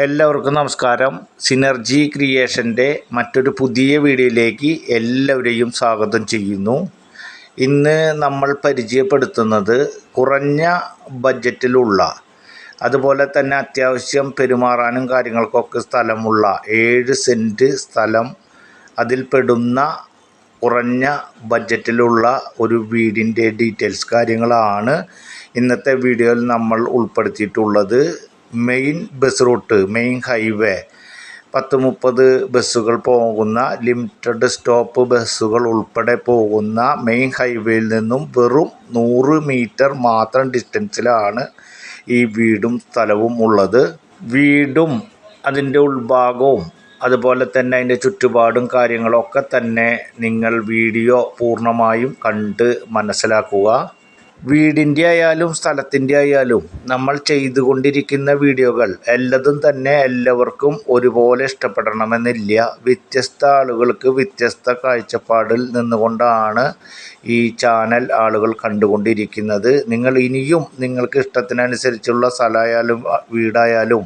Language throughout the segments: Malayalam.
എല്ലാവർക്കും നമസ്കാരം. സിനർജി ക്രിയേഷന്റെ മറ്റൊരു പുതിയ വീഡിയോയിലേക്ക് എല്ലാവരെയും സ്വാഗതം ചെയ്യുന്നു. ഇന്ന് നമ്മൾ പരിചയപ്പെടുത്തുന്നത് കുറഞ്ഞ ബഡ്ജറ്റിലുള്ള അതുപോലെ തന്നെ അത്യാവശ്യം പെരുമാറാനും കാര്യങ്ങൾക്കൊക്കെ സ്ഥലമുള്ള ഏഴ് സെന്റ് സ്ഥലം അതിൽപ്പെടുന്ന കുറഞ്ഞ ബഡ്ജറ്റിലുള്ള ഒരു വീടിന്റെ ഡീറ്റെയിൽസ് കാര്യങ്ങളാണ് ഇന്നത്തെ വീഡിയോയിൽ നമ്മൾ ഉൾപ്പെടുത്തിയിട്ടുള്ളത്. Main bus route main highway പത്ത് മുപ്പത് ബസ്സുകൾ പോകുന്ന ലിമിറ്റഡ് സ്റ്റോപ്പ് ബസ്സുകൾ ഉൾപ്പെടെ പോകുന്ന മെയിൻ ഹൈവേയിൽ നിന്നും വെറും നൂറ് മീറ്റർ മാത്രം ഡിസ്റ്റൻസിലാണ് ഈ വീടും സ്ഥലവും ഉള്ളത്. വീടും അതിന്റെ ഉൾഭാഗവും അതുപോലെ തന്നെ അതിന്റെ ചുറ്റുപാടും കാര്യങ്ങളൊക്കെ തന്നെ നിങ്ങൾ വീഡിയോ പൂർണമായും കണ്ട് മനസ്സിലാക്കുക. വീടിന്റെ ആയാലും സ്ഥലത്തിന്റെ ആയാലും നമ്മൾ ചെയ്തുകൊണ്ടിരിക്കുന്ന വീഡിയോകൾ എല്ലതും തന്നെ എല്ലാവർക്കും ഒരുപോലെ ഇഷ്ടപ്പെടണമെന്നില്ല. വ്യത്യസ്ത ആളുകൾക്ക് വ്യത്യസ്ത കാഴ്ചപ്പാടിൽ നിന്നുകൊണ്ടാണ് ഈ ചാനൽ ആളുകൾ കണ്ടുകൊണ്ടിരിക്കുന്നത്. നിങ്ങൾ ഇനിയും നിങ്ങൾക്ക് ഇഷ്ടത്തിനനുസരിച്ചുള്ള സ്ഥലമായാലും വീടായാലും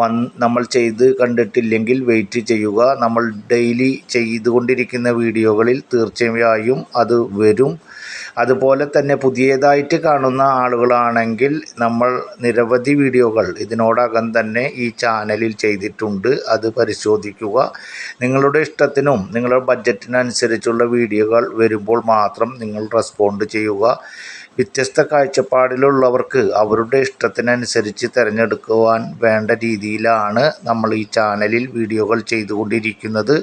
വൻ നമ്മൾ ചെയ്ത് കണ്ടിട്ടില്ലെങ്കിൽ വെയിറ്റ് ചെയ്യുക. നമ്മൾ ഡെയിലി ചെയ്തുകൊണ്ടിരിക്കുന്ന വീഡിയോകളിൽ തീർച്ചയായും അത് വരും. അതുപോലെ തന്നെ പുതിയതായിട്ട് കാണുന്ന ആളുകളാണെങ്കിൽ നമ്മൾ നിരവധി വീഡിയോകൾ ഇതിനോടകം തന്നെ ഈ ചാനലിൽ ചെയ്തിട്ടുണ്ട്. അത് പരിശോധിക്കുക. നിങ്ങളുടെ ഇഷ്ടത്തിനും നിങ്ങളുടെ ബഡ്ജറ്റിനനുസരിച്ചുള്ള വീഡിയോകൾ വരുമ്പോൾ മാത്രം നിങ്ങൾ റെസ്പോണ്ട് ചെയ്യുക. വ്യത്യസ്ത കാഴ്ചപ്പാടിലുള്ളവർക്ക് അവരുടെ ഇഷ്ടത്തിനനുസരിച്ച് തിരഞ്ഞെടുക്കുവാൻ വേണ്ട രീതിയിലാണ് നമ്മൾ ഈ ചാനലിൽ വീഡിയോകൾ ചെയ്തുകൊണ്ടിരിക്കുന്നത്.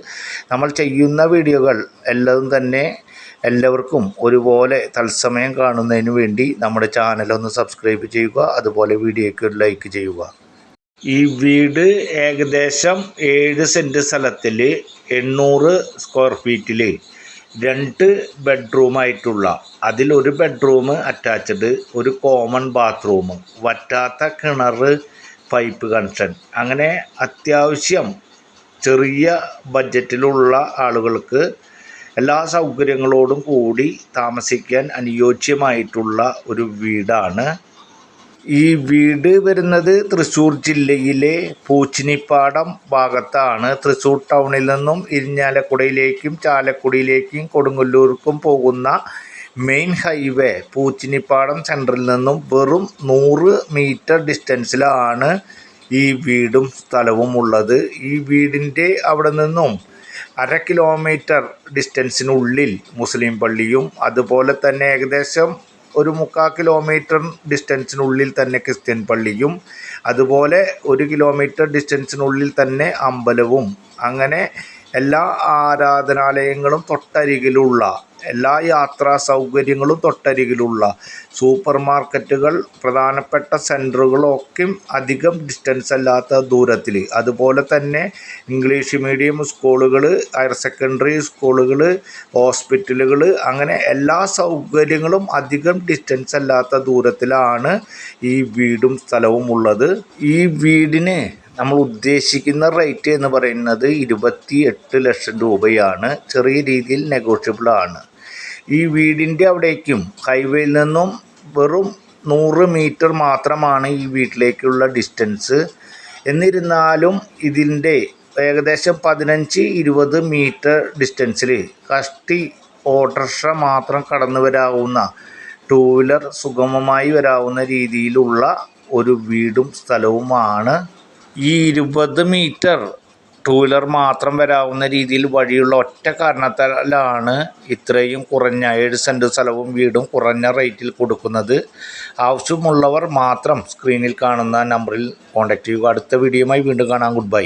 നമ്മൾ ചെയ്യുന്ന വീഡിയോകൾ എല്ലാം തന്നെ എല്ലാവർക്കും ഒരുപോലെ തത്സമയം കാണുന്നതിന് വേണ്ടി നമ്മുടെ ചാനലൊന്ന് സബ്സ്ക്രൈബ് ചെയ്യുക അതുപോലെ വീഡിയോയ്ക്ക് ഒരു ലൈക്ക് ചെയ്യുക. ഈ വീട് ഏകദേശം ഏഴ് സെന്റ് സ്ഥലത്തിൽ എണ്ണൂറ് സ്ക്വയർ ഫീറ്റിൽ രണ്ട് ബെഡ്റൂമായിട്ടുള്ള ഒരു ബെഡ്റൂം അറ്റാച്ച്ഡ് ഒരു കോമൺ ബാത്റൂം വറ്റാത്ത കിണർ പൈപ്പ് കണക്ഷൻ അങ്ങനെ അത്യാവശ്യം ചെറിയ ബഡ്ജറ്റിലുള്ള ആളുകൾക്ക് എല്ലാ സൗകര്യങ്ങളോടും കൂടി താമസിക്കാൻ അനുയോജ്യമായിട്ടുള്ള ഒരു വീടാണ്. ഈ വീട് വരുന്നത് തൃശ്ശൂർ ജില്ലയിലെ പൂച്ചിനിപ്പാടം ഭാഗത്താണ്. തൃശ്ശൂർ ടൗണിൽ നിന്നും ഇരിഞ്ഞാലക്കുടയിലേക്കും ചാലക്കുടിയിലേക്കും കൊടുങ്ങല്ലൂർക്കും പോകുന്ന മെയിൻ ഹൈവേ പൂച്ചിനിപ്പാടം സെന്ററിൽ നിന്നും വെറും നൂറ് മീറ്റർ ഡിസ്റ്റൻസിലാണ് ഈ വീടും സ്ഥലവും ഉള്ളത്. ഈ വീടിന്റെ അവിടെ നിന്നും അര കിലോമീറ്റർ ഡിസ്റ്റൻസിനുള്ളിൽ മുസ്ലിം പള്ളിയും അതുപോലെ തന്നെ ഏകദേശം ഒരു മുക്കാൽ കിലോമീറ്റർ ഡിസ്റ്റൻസിനുള്ളിൽ തന്നെ ക്രിസ്ത്യൻ പള്ളിയും അതുപോലെ ഒരു കിലോമീറ്റർ ഡിസ്റ്റൻസിനുള്ളിൽ തന്നെ അമ്പലവും. അങ്ങനെ എല്ലാ ആരാധനാലയങ്ങളും തൊട്ടരികിലുള്ള എല്ലാ യാത്രാ സൗകര്യങ്ങളും തൊട്ടരികിലുള്ള സൂപ്പർ മാർക്കറ്റുകൾ പ്രധാനപ്പെട്ട സെന്ററുകളൊക്കെയും അധികം ഡിസ്റ്റൻസ് അല്ലാത്ത ദൂരത്തിൽ. അതുപോലെ തന്നെ ഇംഗ്ലീഷ് മീഡിയം സ്കൂളുകൾ ഹയർ സെക്കൻഡറി സ്കൂളുകൾ ഹോസ്പിറ്റലുകൾ അങ്ങനെ എല്ലാ സൗകര്യങ്ങളും അധികം ഡിസ്റ്റൻസ് അല്ലാത്ത ദൂരത്തിലാണ് ഈ വീടും സ്ഥലവും ഉള്ളത്. ഈ വീടിന് നമ്മൾ ഉദ്ദേശിക്കുന്ന റേറ്റ് എന്ന് പറയുന്നത് ഇരുപത്തി എട്ട് ലക്ഷം രൂപയാണ്. ചെറിയ രീതിയിൽ നെഗോഷ്യബിൾ ആണ്. ഈ വീടിന്റെ അവിടേക്കും ഹൈവേയിൽ നിന്നും വെറും നൂറ് മീറ്റർ മാത്രമാണ് ഈ വീട്ടിലേക്കുള്ള ഡിസ്റ്റൻസ് എന്നിരുന്നാലും ഇതിന്റെ ഏകദേശം പതിനഞ്ച് ഇരുപത് മീറ്റർ ഡിസ്റ്റൻസിൽ കഷ്ടി ഓട്ടോറിക്ഷ മാത്രം കടന്നു വരാവുന്ന ടൂ വീലർ സുഗമമായി വരാവുന്ന രീതിയിലുള്ള ഒരു വീടും സ്ഥലവുമാണ് ഈ ഇരുപത് മീറ്റർ ടൂ വീലർ മാത്രം വരാവുന്ന രീതിയിൽ വഴിയുള്ള ഒറ്റ കാരണത്താലാണ് ഇത്രയും കുറഞ്ഞ ഏഴ് സെന്റ് സ്ഥലവും വീടും കുറഞ്ഞ റേറ്റിൽ കൊടുക്കുന്നത്. ആവശ്യമുള്ളവർ മാത്രം സ്ക്രീനിൽ കാണുന്ന നമ്പറിൽ കോൺടാക്റ്റ് ചെയ്യുക. അടുത്ത വീഡിയോയുമായി വീണ്ടും കാണാം. Good bye